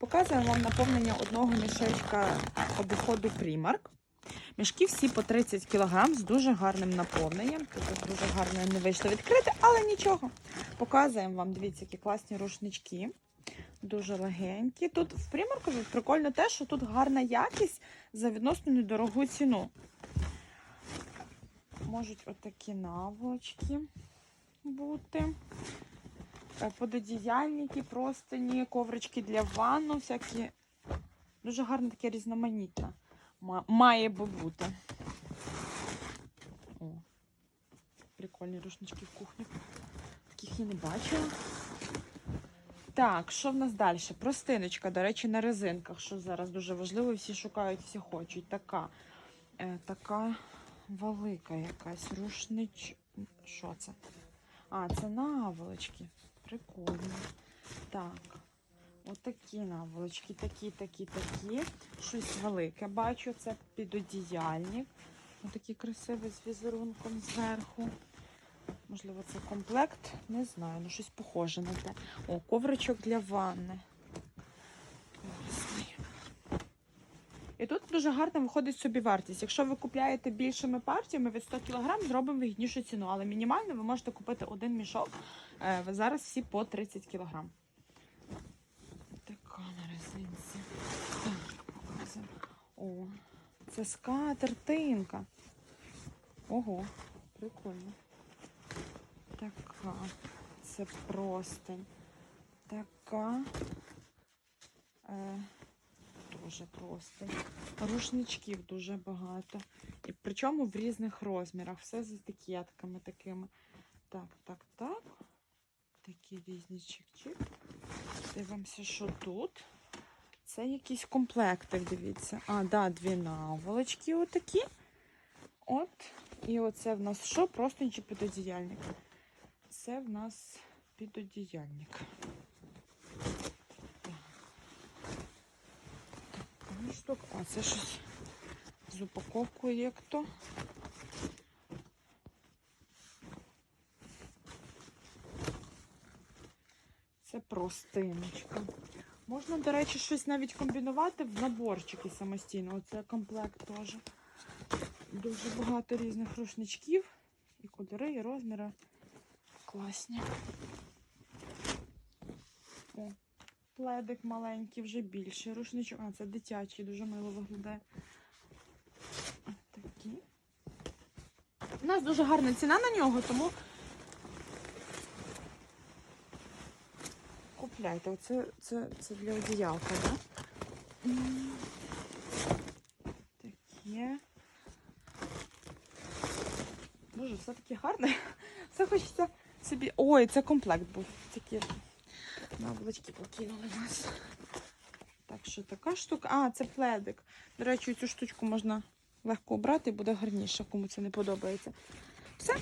Показуємо вам наповнення одного мішечка обіходу Primark. Мішки всі по 30 кг з дуже гарним наповненням. Тут дуже гарно не вийшло відкрити, але нічого. Показуємо вам, дивіться, які класні рушнички. Дуже легенькі. Тут в Примарку прикольно те, що тут гарна якість за відносно недорогу ціну. Можуть отакі наволочки бути. Е, Пододіяльники, простині, коврички для ванну, всякі. Дуже гарне таке різноманітне. Має би бути. О, прикольні рушнички в кухні. Таких я не бачила. Так, що в нас далі? Простиночка, до речі, на резинках, що зараз дуже важливо, всі шукають, всі хочуть. Така, е, така велика якась рушнич. Що це? А, це наволочки. Прикольно. Так. Отакі наволочки, такі, такі, такі. Щось велике бачу. Це підодіяльник. Отакий красивий з візерунком зверху. Можливо, це комплект. Не знаю, ну щось похоже на те. О, ковричок для ванни. Класний. І тут дуже гарно виходить собі вартість. Якщо ви купляєте більшими партіями від 100 кг, зробимо вигіднішу ціну. Але мінімально ви можете купити один мішок. Е, Зараз всі по 30 кг. Така на резинці. О, це скатертинка. Ого, прикольно. Така. Це простень. Така. Е, дуже простень. Рушничків дуже багато. І причому в різних розмірах. Все з етикетками такими. Так, так, так. Такі різні чик-чик. Дивимося, що тут. Це якийсь комплектик, дивіться. А, да, дві наволочки отакі. От. І оце в нас що? Просто чи підодіяльник. Це в нас підодіяльник. Так. Така. А це щось з упаковкою як то. Це простиночка. Можна, до речі, щось навіть комбінувати в наборчики самостійно. Оце комплект теж. Дуже багато різних рушничків. І кольори, і розміри. Класні. О, пледик маленький, вже більший. Рушничок. А, це дитячий, дуже мило виглядає. Такі. У нас дуже гарна ціна на нього, тому купляйте. Оце це, це для одіялка, так? Да? Таке. Боже, все таке гарне. Все хочеться собі. Ой, це комплект був. Такі наволочки покинули нас. Так що така штука. А, це пледик. До речі, цю штучку можна легко обрати буде гарніше, кому це не подобається. Все.